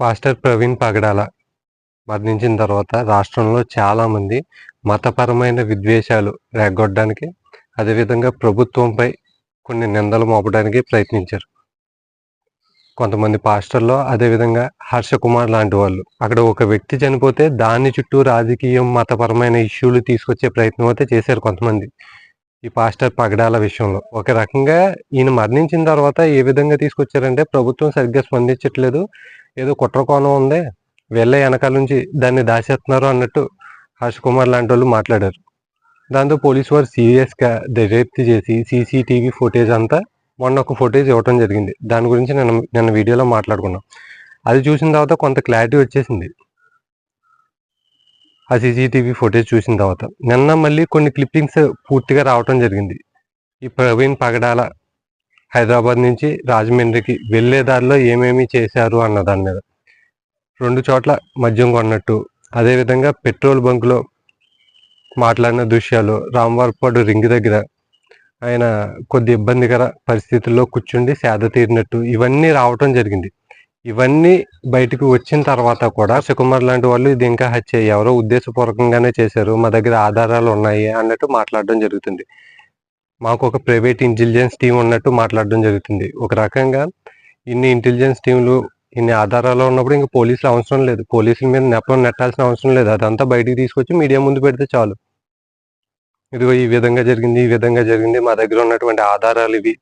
Pastor Praveen పగడాల మరణించిన తర్వాత రాష్ట్రంలో చాలామంది మతపరమైన విద్వేషాలు రేగొట్టడానికి అదేవిధంగా ప్రభుత్వంపై కొన్ని నిందలు మోపడానికి ప్రయత్నించారు. కొంతమంది పాస్టర్లో అదేవిధంగా హర్ష కుమార్ లాంటి వాళ్ళు. అక్కడ ఒక వ్యక్తి చనిపోతే దాని చుట్టూ రాజకీయం మతపరమైన ఇష్యూలు తీసుకొచ్చే ప్రయత్నం అయితే చేశారు కొంతమంది ఈ పాస్టర్ పగడాల విషయంలో. ఒక రకంగా ఈయన మరణించిన తర్వాత ఏ విధంగా తీసుకొచ్చారంటే ప్రభుత్వం సరిగ్గా స్పందించట్లేదు. ఏదో కుట్రకోణం ఉంది వెళ్ళే వెనకాల నుంచి దాన్ని దాచేస్తున్నారు అన్నట్టు హర్ష్ కుమార్ లాంటి వాళ్ళు మాట్లాడారు. దాంతో పోలీసు వారు సీరియస్గా దర్యాప్తు చేసి సీసీటీవీ ఫుటేజ్ అంతా మొన్న ఒక ఫుటేజ్ ఇవ్వటం జరిగింది. దాని గురించి నేను నిన్న వీడియోలో మాట్లాడుకున్నాం. అది చూసిన తర్వాత కొంత క్లారిటీ వచ్చేసింది. ఆ సీసీటీవీ ఫుటేజ్ చూసిన తర్వాత. నిన్న మళ్ళీ కొన్ని క్లిప్పింగ్స్ పూర్తిగా రావటం జరిగింది. ఈ ప్రవీణ్ పగడాల హైదరాబాద్ నుంచి రాజమండ్రికి వెళ్ళే దారిలో ఏమేమి చేశారు అన్న దాని మీద. రెండు చోట్ల మద్యం కొన్నట్టు అదేవిధంగా పెట్రోల్ బంకులో మాట్లాడిన దృశ్యాలు రామవారపాడు రింగ్ దగ్గర ఆయన కొద్ది ఇబ్బందికర పరిస్థితుల్లో కూర్చుండి సేద తీరినట్టు ఇవన్నీ రావటం జరిగింది. ఇవన్నీ బయటకు వచ్చిన తర్వాత కూడా సుకుమార్ లాంటి వాళ్ళు ఇది ఇంకా హత్య ఎవరో ఉద్దేశపూర్వకంగానే చేశారు మా దగ్గర ఆధారాలు ఉన్నాయి అన్నట్టు మాట్లాడడం జరుగుతుంది. మాకు ఒక ప్రైవేట్ ఇంటెలిజెన్స్ టీం ఉన్నట్టు మాట్లాడడం జరుగుతుంది. ఒక రకంగా ఇన్ని ఇంటెలిజెన్స్ టీంలు ఇన్ని ఆధారాలు ఉన్నప్పుడు ఇంకా పోలీసులు అవసరం లేదు. పోలీసుల మీద నెపం నెట్టాల్సిన అవసరం లేదు. అదంతా బయటికి తీసుకొచ్చి మీడియా ముందు పెడితే చాలు. ఇదిగో ఈ విధంగా జరిగింది ఈ విధంగా జరిగింది మా దగ్గర ఉన్నటువంటి ఆధారాలు ఇవి.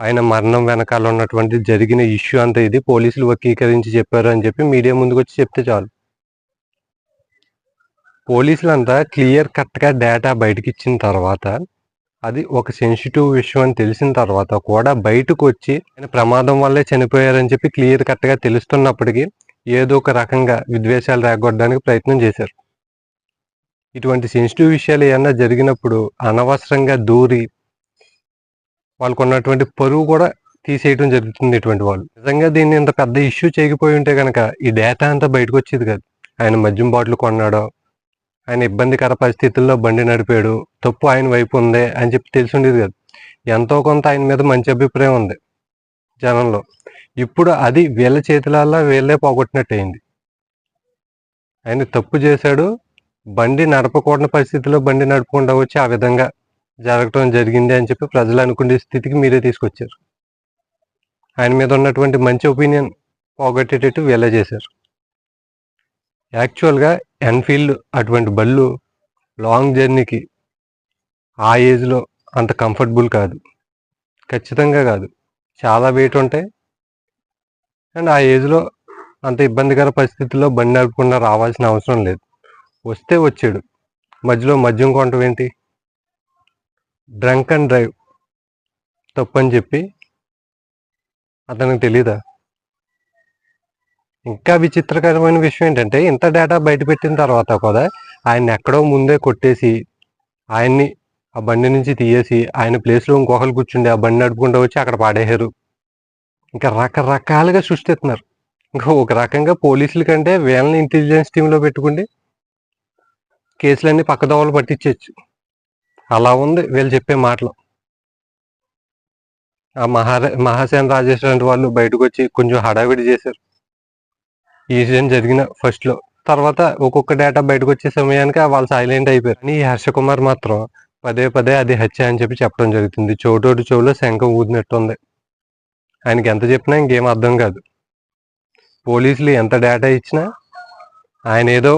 ఆయన మరణం వెనకాల ఉన్నటువంటి జరిగిన ఇష్యూ అంతా ఇది. పోలీసులు వక్రీకరించి చెప్పారు అని చెప్పి మీడియా ముందుకు వచ్చి చెప్తే చాలు. పోలీసులంతా క్లియర్ కట్గా డేటా బయటకి ఇచ్చిన తర్వాత అది ఒక సెన్సిటివ్ విషయం అని తెలిసిన తర్వాత కూడా బయటకు వచ్చి ఆయన ప్రమాదం వల్లే చనిపోయారని చెప్పి క్లియర్ కట్గా తెలుస్తున్నప్పటికీ ఏదో ఒక రకంగా విద్వేషాలు రాగొట్టడానికి ప్రయత్నం చేశారు. ఇటువంటి సెన్సిటివ్ విషయాలు ఏమన్నా జరిగినప్పుడు అనవసరంగా దూరి వాళ్ళకు ఉన్నటువంటి పరువు కూడా తీసేయడం జరుగుతుంది ఇటువంటి వాళ్ళు. నిజంగా దీన్ని ఇంత పెద్ద ఇష్యూ చేయకపోయి ఉంటే కనుక ఈ డేటా అంతా బయటకు వచ్చేది కాదు. ఆయన మద్యం బాటిల్ కొన్నాడో ఆయన ఇబ్బందికర పరిస్థితుల్లో బండి నడిపాడు. తప్పు ఆయన వైపు ఉంది అని చెప్పి తెలిసి ఉండేది కాదు. ఎంతో కొంత ఆయన మీద మంచి అభిప్రాయం ఉంది జనంలో. ఇప్పుడు అది వీళ్ళ చేతులల్లా వీళ్ళే పోగొట్టినట్టు అయింది ఆయన తప్పు చేశాడు. బండి నడపకూడని పరిస్థితిలో బండి నడపకుండా వచ్చి ఆ విధంగా జరగటం జరిగింది అని చెప్పి ప్రజలు అనుకునే స్థితికి మీరే తీసుకొచ్చారు. ఆయన మీద ఉన్నటువంటి మంచి ఒపీనియన్ పోగొట్టేటట్టు వీళ్ళే చేశారు. యాక్చువల్గా ఎన్ఫీల్డ్ అటువంటి బళ్ళు లాంగ్ జర్నీకి ఆ ఏజ్లో అంత కంఫర్టబుల్ కాదు. ఖచ్చితంగా కాదు. చాలా వెయిట్ ఉంటాయి. అండ్ ఆ ఏజ్లో అంత ఇబ్బందికర పరిస్థితుల్లో బండి నడపకుండా రావాల్సిన అవసరం లేదు. వస్తే వచ్చాడు. మధ్యలో మద్యం కొనటం ఏంటి? డ్రంక్ అండ్ డ్రైవ్ తప్పని చెప్పి అతనికి తెలీదా? ఇంకా విచిత్రకరమైన విషయం ఏంటంటే ఇంత డేటా బయట పెట్టిన తర్వాత కూడా ఆయన ఎక్కడో ముందే కొట్టేసి ఆయన్ని ఆ బండి నుంచి తీయేసి ఆయన ప్లేస్లో ఇంకొకరు కూర్చుండి ఆ బండి నడుపుకుంటూ వచ్చి అక్కడ పాడేశారు. ఇంకా రకరకాలుగా సృష్టిస్తున్నారు. ఇంకా ఒక రకంగా పోలీసుల కంటే వీళ్ళని ఇంటెలిజెన్స్ టీంలో పెట్టుకుంటే కేసులన్నీ పక్కదోవలు పట్టించవచ్చు అలా ఉంది వీళ్ళు చెప్పే మాటలు. ఆ మహా మహాసేన రాజేశ్వర వాళ్ళు బయటకు వచ్చి కొంచెం హడావిడి చేశారు. ఇన్సిడెంట్ జరిగిన ఫస్ట్లో. తర్వాత ఒక్కొక్క డేటా బయటకు వచ్చే సమయానికి వాళ్ళు సైలెంట్ అయిపోయారు. కానీ ఈ హర్ష కుమార్ మాత్రం పదే పదే అది హత్య అని చెప్పి చెప్పడం జరుగుతుంది. చోటోటి చెవులో శంఖం ఊదినట్టు ఉంది ఆయనకి ఎంత చెప్పినా ఇంకేం అర్థం కాదు. పోలీసులు ఎంత డేటా ఇచ్చినా ఆయన ఏదో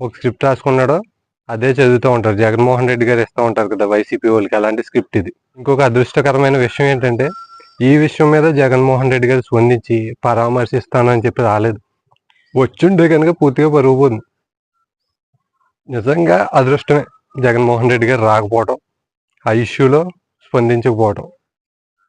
ఒక స్క్రిప్ట్ రాసుకున్నాడో అదే చదువుతూ ఉంటారు. జగన్మోహన్ రెడ్డి గారు ఇస్తూ ఉంటారు కదా వైసీపీ వాళ్ళకి అలాంటి స్క్రిప్ట్ ఇది. ఇంకొక అదృష్టకరమైన విషయం ఏంటంటే ఈ విషయం మీద జగన్మోహన్ రెడ్డి గారు స్పందించి పరామర్శిస్తాను అని చెప్పి రాలేదు. వచ్చుంటే కనుక పూర్తిగా పరుగు పోతుంది నిజంగా అదృష్టమే జగన్మోహన్ రెడ్డి గారు రాకపోవడం ఆ ఇష్యూలో స్పందించకపోవడం